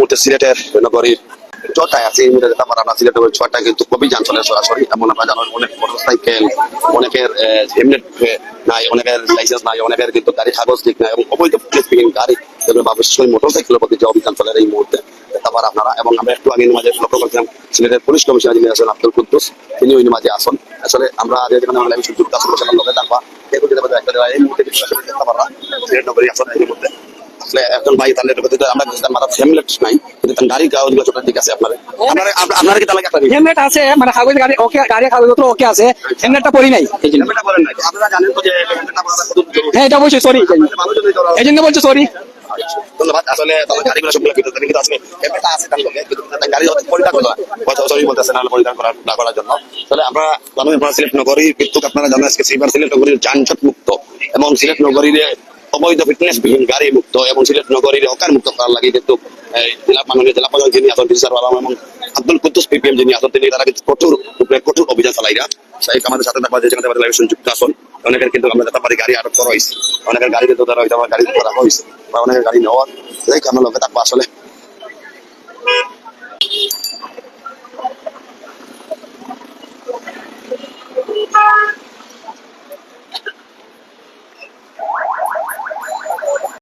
মুহূর্তে সিলেটের নগরীর ছটায় আছে, এই মুহূর্তে যেতে পারা সিলেটের ওই ছটা কিন্তু খুবই যান চলে সরাসরি। এমন আমরা জানো, অনেক মোটরসাইকেল অনেকের হেলমেট নাই, অনেকের লাইসেন্স নাই, অনেকের কিন্তু গাড়ি কাগজ ঠিক নাই, এবং অবৈধ পুলিশ গাড়ি যেগুলো বা বিশেষ মোটরসাইকেলের প্রতি যে অভিযান চলে এই মুহূর্তে। যেতে পারা আপনারা, এবং আমরা একটু আগে মাঝে লক্ষ্য করছিলাম, সিলেটের পুলিশ কমিশনার যিনি আছেন আব্দুল কুদ্দুস, তিনি ওই মাঝে আসন। আসলে আমরা যেখানে আমরা যুক্ত আসন সেখানে লোকে থাকবা এই মুহূর্তে সিলেট নগরী আসন এই মুহূর্তে। আসলে একজন ভাই তাহলে আমরা বুঝতাম মাথা ফ্যামিলি নাই কিন্তু তার গাড়ি কাগজগুলো ঠিক আছে আপনার আপনারা আপনারা কি তাহলে হেলমেট আছে মানে কাগজ গাড়ি ওকে গাড়ি কাগজপত্র ওকে আছে। হেলমেটটা পরি নাই। এই জন্য। নাই। আপনারা জানেন তো যে হ্যাঁ এটা বলছি সরি এই জন্য বলছি সরি ধন্যবাদ। আসলে তোমার গাড়িগুলো সবগুলো কিন্তু কিন্তু আসলে হেলমেটটা আছে তার লগে কিন্তু গাড়ি হয়তো পরিষ্কার করা কথা সরি বলতেছে না পরিষ্কার করার না করার জন্য। তাহলে আমরা আপনারা সিলেট নগরী কিন্তু আপনারা জানেন আজকে সেইবার সিলেট নগরীর যানজট মুক্ত। এবং সিলেট নগরীর অবৈধ ফিটনেস বিহীন গাড়ি মুক্ত এবং সিলেট নগরীর হকার মুক্ত করার লাগে কিন্তু জেলা মাননীয় জেলা প্রশাসক যিনি আছেন টিচার বাবা এবং আব্দুল কুদ্দুস পিপিএম যিনি আছেন তিনি তারা কিন্তু কঠোর কঠোর অভিযান চালাইরা সেই আমাদের সাথে থাকবা যেখানে আমাদের লাইভ যুক্ত আসুন অনেকের কিন্তু আমরা যেতে পারি গাড়ি আটক করা হয়েছে, অনেকের গাড়ি কিন্তু ধরা হয়েছে আমার গাড়ি করা হয়েছে, বা অনেকের গাড়ি নেওয়ার, এই কারণে লোকে থাকব আসলে